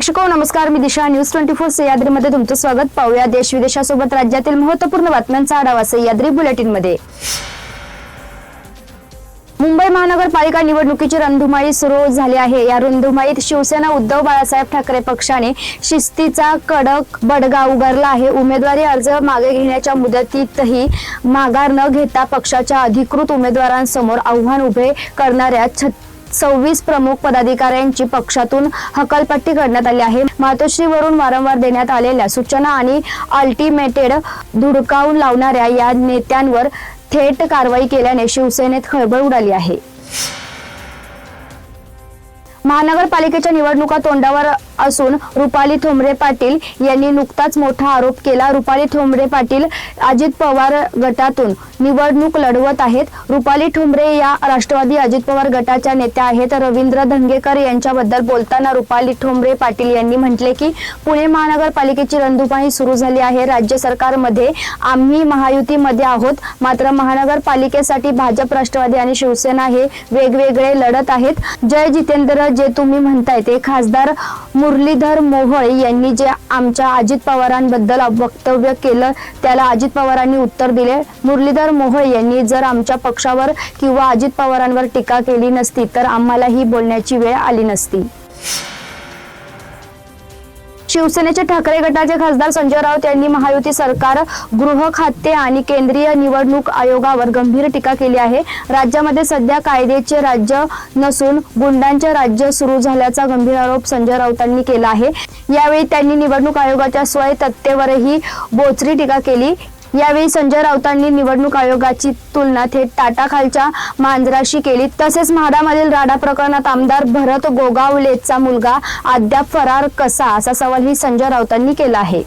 प्रेक्षको नमस्कार मी Disha. News twenty four सह्याद्रीमध्ये तुमचं स्वागत. पाहूया देश विदेशासोबत राज्यातील महत्त्वपूर्ण बातम्यांचा आढावा सह्याद्री बुलेटिनमध्ये मुंबई महानगरपालिका निवडणुकीची रणधुमाळी सुरू झाली आहे. या रणधुमाळीत शिवसेना उद्धव बाळासाहेब ठाकरे पक्षाने शिस्तीचा कडक बडगा उगारला आहे. उमेदवारी अर्ज मागे घेण्याच्या मुदतीतही माघार न घेता पक्षाच्या अधिकृत उमेदवारांसमोर आव्हान उभे करणाऱ्या छत्तीस सव्वीस प्रमुख पदाधिकाऱ्यांची पक्षातून हकालपट्टी करण्यात आली आहे. मातोश्रीवरून वारंवार देण्यात आलेल्या सूचना आणि अल्टिमेटेड धुडकावून लावणाऱ्या या नेत्यांवर थेट कारवाई केल्याने शिवसेनेत खळबळ उडाली आहे. महानगरपालिकेच्या निवडणुका तोंडावर असून रुपाली ठोंबरे पाटील यांनी नुकताच मोठा आरोप केला. रुपाली ठोंबरे पाटील अजित पवार गटातून निवडणूक लढवत आहेत. रुपाली ठोंबरे या राष्ट्रवादी अजित पवार गटाच्या नेत्या आहेत. रवींद्र धंगेकर यांच्याबद्दल बोलताना रुपाली ठोंबरे पाटील यांनी म्हटले की पुणे महानगरपालिकेची रणधुमाळी सुरू झाली आहे. राज्य सरकारमध्ये आम्ही महायुतीमध्ये आहोत. मात्र महानगरपालिकेसाठी भाजप राष्ट्रवादी आणि शिवसेना हे वेगवेगळे लढत आहेत. जय जितेंद्र जे तुम्ही म्हणताय ते खासदार मुरलीधर मोहोळ यांनी जे आमच्या अजित पवारांबद्दल वक्तव्य केलं त्याला अजित पवारांनी उत्तर दिले. मुरलीधर मोहोळ यांनी जर आमच्या पक्षावर किंवा अजित पवारांवर टीका केली नसती तर आम्हाला ही बोलण्याची वेळ आली नसती. शिवसेनेचे ठाकरे गटाचे खासदार संजय राऊत यांनी महायुती सरकार गृह खाते आणि केंद्रीय निवडणूक आयोगावर गंभीर टीका केली आहे. राज्यामध्ये सध्या कायद्याचे राज्य नसून गुंडांचे राज्य सुरू झाल्याचा गंभीर आरोप संजय राऊतांनी केला आहे. यावेळी त्यांनी निवडणूक आयोगाच्या स्वयं तत्तेवरही बोचरी टीका केली. यावेळी संजय राऊतांनी निवडणूक आयोगाची तुलना थेट टाटाखालच्या मांजराशी केली. तसेच म्हाडामधील राडा प्रकरणात आमदार भरत गोगावलेचा मुलगा अद्याप फरार कसा? असा सवालही संजय राऊतांनी केला आहे.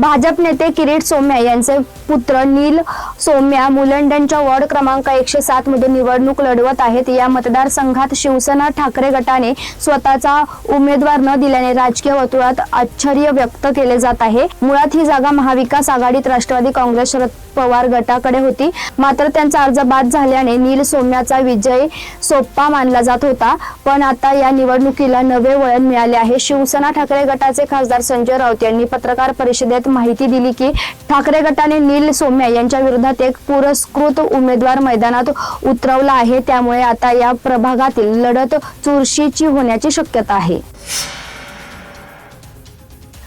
भाजप नेते किरीट सोम्या यांचे पुत्र नील सोम्या मुलंडनच्या वॉर्ड क्रमांक एकशे सात मधून निवडणूक लढवत आहेत. या मतदारसंघात शिवसेना ठाकरे गटाने स्वतःचा उमेदवार न दिल्याने राजकीय वर्तुळात आश्चर्य व्यक्त केले जात आहे. मुळात ही जागा महाविकास आघाडीत राष्ट्रवादी काँग्रेस शरद पवार गटाकडे होती. मात्र त्यांचा अर्ज बाद झाल्याने नील सोम्याचा विजय सोपा मानला जात होता. पण आता या निवडणुकीला नवे वळण मिळाले आहे. शिवसेना ठाकरे गटाचे खासदार संजय राऊत यांनी पत्रकार परिषदेत माहिती दिली की ठाकरे गटाने नील सोम्या यांच्या विरोधात एक पुरस्कृत उमेदवार मैदानात उतरवला आहे. त्यामुळे आता या प्रभागातील लढत चुरशीची होण्याची शक्यता आहे.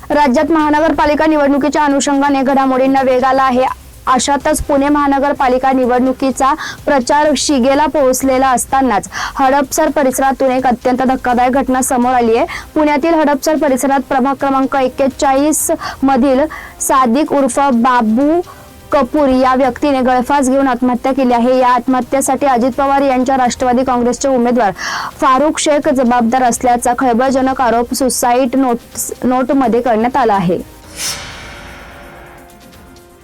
राज्यात महानगरपालिका निवडणुकीच्या अनुषंगाने घडामोडींना वेग आला आहे. अशातच पुणे महानगरपालिका निवडणुकीचा प्रचार शिगेला पोहोचलेला असतानाच हडपसर परिसरातून एक अत्यंत धक्कादायक घटना समोर आली आहे. पुण्यातील हडपसर परिसरात प्रभाग क्रमांक एक्केचाळीस मधील सादिक उर्फ बाबू कपूर या व्यक्तीने गळफास घेऊन आत्महत्या केली आहे. या आत्महत्येसाठी अजित पवार यांच्या राष्ट्रवादी काँग्रेसचे उमेदवार फारुख शेख जबाबदार असल्याचा खळबळजनक आरोप सुसाईड नोट नोटमध्ये करण्यात आला आहे.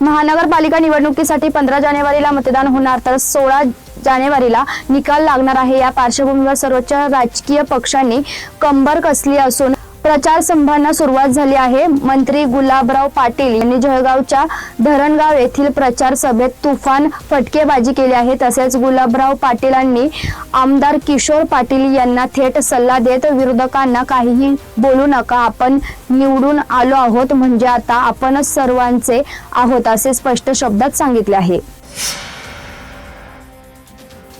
महानगरपालिका निवडणुकीसाठी पंधरा जानेवारीला मतदान होणार तर सोळा जानेवारीला निकाल लागणार आहे. या पार्श्वभूमीवर सर्वोच्च राजकीय पक्षांनी कंबर कसली असून प्रचार संभांना सुरुवात झाली आहे. मंत्री गुलाबराव पाटील यांनी जळगावच्या धरणगाव येथील प्रचार सभेत तुफान फटकेबाजी केली आहे. तसेच गुलाबराव पाटीलांनी आमदार किशोर पाटील यांना थेट सल्ला देत विरोधकांना काहीही बोलू नका आपण निवडून आलो आहोत. म्हणजे आता आपणच सर्वांचे आहोत असे स्पष्ट शब्दात सांगितले आहे.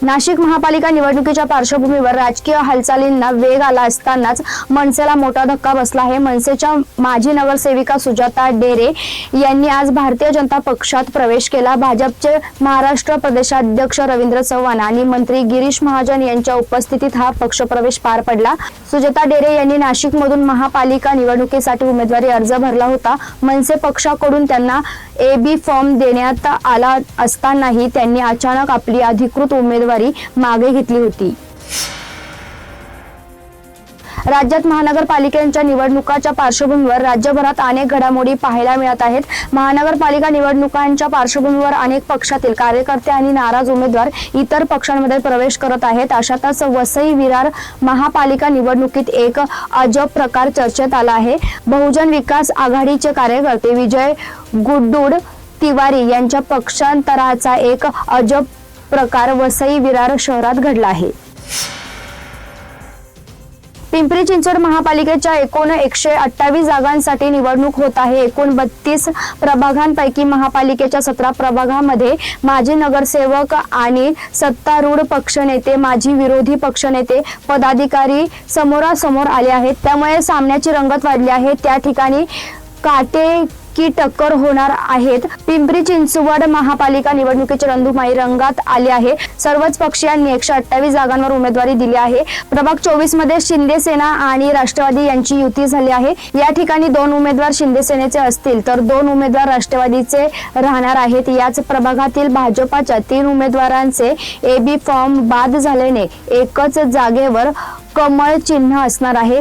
नाशिक महापालिका निवडणुकीच्या पार्श्वभूमीवर राजकीय हालचालींना वेग आला असतानाच मनसेला मोठा धक्का बसला आहे. मनसेच्या माजी नगरसेविका सुजाता डेरे यांनी आज भारतीय जनता पक्षात प्रवेश केला. भाजपचे महाराष्ट्र प्रदेशाध्यक्ष रवींद्र चव्हाण आणि मंत्री गिरीश महाजन यांच्या उपस्थितीत हा पक्षप्रवेश पार पडला. सुजाता डेरे यांनी नाशिकमधून महापालिका निवडणुकीसाठी उमेदवारी अर्ज भरला होता. मनसे पक्षाकडून त्यांना ए बी फॉर्म देण्यात आला असतानाही त्यांनी अचानक आपली अधिकृत उमेदवारी मागे घेतली होती. राज्यात महानगरपालिकांच्या निवडणुकाच्या पार्श्वभूमीवर राज्यभरात अनेक घडामोडी पाहायला मिळत आहेत. महानगरपालिका निवडणुकांच्या पार्श्वभूमीवर अनेक पक्षातील कार्यकर्ते आणि नाराज उमेदवार इतर पक्षांमध्ये प्रवेश करत आहेत. अशातच वसई विरार महापालिका निवडणुकीत एक अजब प्रकार चर्चेत आला आहे. बहुजन विकास आघाडीचे कार्यकर्ते विजय गुड्डूड तिवारी यांच्या पक्षांतराचा एक अजब प्रकार वसई विरार शहरात घडला आहे. पिंपरी चिंचवड महापालिकेच्या एकूण एकशे अठ्ठावीस जागांसाठी निवडणूक होत आहे. एकूण बत्तीस प्रभागांपैकी महापालिकेच्या सतरा प्रभागामध्ये माजी नगरसेवक आणि सत्तारूढ पक्षनेते माजी विरोधी पक्षनेते पदाधिकारी समोरासमोर आले आहेत. त्यामुळे सामन्याची रंगत वाढली आहे. त्या ठिकाणी काटे की टक्कर होणार आहेत. पिंपरी चिंचवड महापालिका निवडणुकीची रंधुमाई रंगात आली आहे. सर्वच पक्षीयांनी एकशे अठ्ठावीस जागांवर उमेदवारी दिली आहे. प्रभाग चोवीसमध्ये शिंदे सेना आणि राष्ट्रवादी यांची युती झाली आहे. या ठिकाणी दोन उमेदवार शिंदे सेनेचे असतील तर दोन उमेदवार राष्ट्रवादीचे राहणार आहेत. याच प्रभागातील भाजपाच्या तीन उमेदवारांचे ए बी फॉर्म बाद झाल्याने एकच जागेवर कमळ चिन्ह असणार आहे.